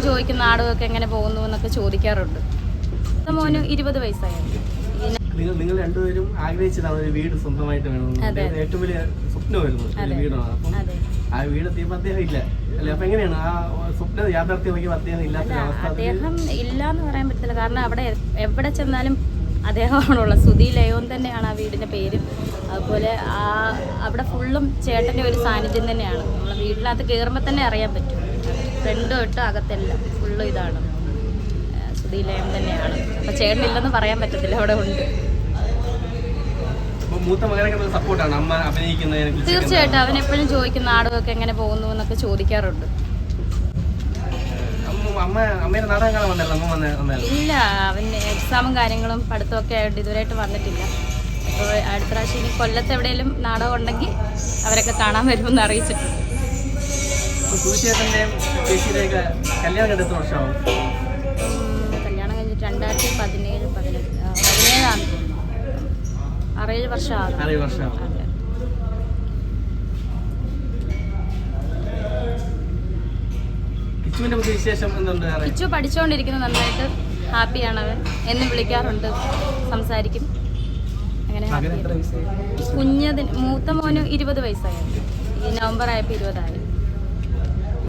എപ്പോഴും ചോദിക്കും നാടകമൊക്കെ എങ്ങനെ പോകുന്നു എന്നൊക്കെ ചോദിക്കാറുണ്ട്. മോന് ഇരുപത് വയസ്സായിരുന്നു നിങ്ങൾ നിങ്ങൾ രണ്ടുപേരും ആഗ്രഹിച്ചതാണ് ഒരു വീട് സ്വന്തമായിട്ട് വേണം അതെ. ഏറ്റവും വലിയ സ്വപ്നമായിരുന്നു ഒരു വീടാണ്. അപ്പം ആ വീട് എത്തിയപ്പോൾ അദ്ദേഹം ഇല്ല. അല്ലെ? അപ്പൊ എങ്ങനെയാണ്? ആ സ്വപ്നം യാഥാർത്ഥ്യമാക്കിയപ്പോൾ അദ്ദേഹം ഇല്ല എന്ന് പറയാൻ പറ്റില്ല കാരണം അവിടെ എവിടെ ചെന്നാലും അദ്ദേഹമാണുള്ള സുധി ലയോൻ തന്നെയാണ് ആ വീടിന്റെ പേര്. അതുപോലെ ആ അവിടെ ഫുള്ളും ചേട്ടന്റെ ഒരു സാന്നിധ്യം തന്നെയാണ്. നമ്മളെ വീട്ടിനകത്ത് കയറുമ്പോൾ തന്നെ അറിയാൻ പറ്റും. ഫ്രണ്ട് തൊട്ട് അകത്തെല്ലാം. ഫുള്ള് ഇതാണ്. സുധീലയം സുധി ലയം തന്നെയാണ്. അപ്പം ചേട്ടനില്ലെന്ന് പറയാൻ പറ്റത്തില്ല അവിടെ ഉണ്ട്. തീർച്ചയായിട്ടും. അവൻ എപ്പോഴും ചോദിക്കും നാടകമൊക്കെ എങ്ങനെ പോകുന്നു എന്നൊക്കെ ചോദിക്കാറുണ്ട്. ഇല്ല. അവൻ എക്സാമും കാര്യങ്ങളും പഠിത്തമൊക്കെ ആയിട്ട് ഇതുവരെയായിട്ട് വന്നിട്ടില്ല. അപ്പോൾ അടുത്ത പ്രാവശ്യം ഇനി കൊല്ലത്ത് എവിടെയെങ്കിലും നാടകം ഉണ്ടെങ്കിൽ അവരൊക്കെ കാണാൻ വരുമെന്ന് അറിയിച്ചിട്ടുണ്ട്. ചേച്ചിയുടെയൊക്കെ കല്യാണം കണ്ട് എത്ര വർഷമാവും ഉം, കല്യാണം കഴിഞ്ഞിട്ട് രണ്ടായിരത്തി പതിനേഴ് പതിനെട്ട് ആ, പതിനേഴാണ് ആറേഴ് വർഷമാകും ആറേഴ് വർഷമാവും അതെ. കിച്ചുവിന്റെ പുതിയ വിശേഷം എന്തുണ്ട് അറിയാം കിച്ചു പഠിച്ചുകൊണ്ടിരിക്കുന്നത് നന്നായിട്ട് ഹാപ്പിയാണ് അവൻ. എന്നും വിളിക്കാറുണ്ട് സംസാരിക്കും. അങ്ങനെ കുഞ്ഞതിന് മൂത്ത മോന് ഇരുപത് വയസ്സായി. ഈ നവംബർ ആയപ്പോൾ ഇരുപതായി.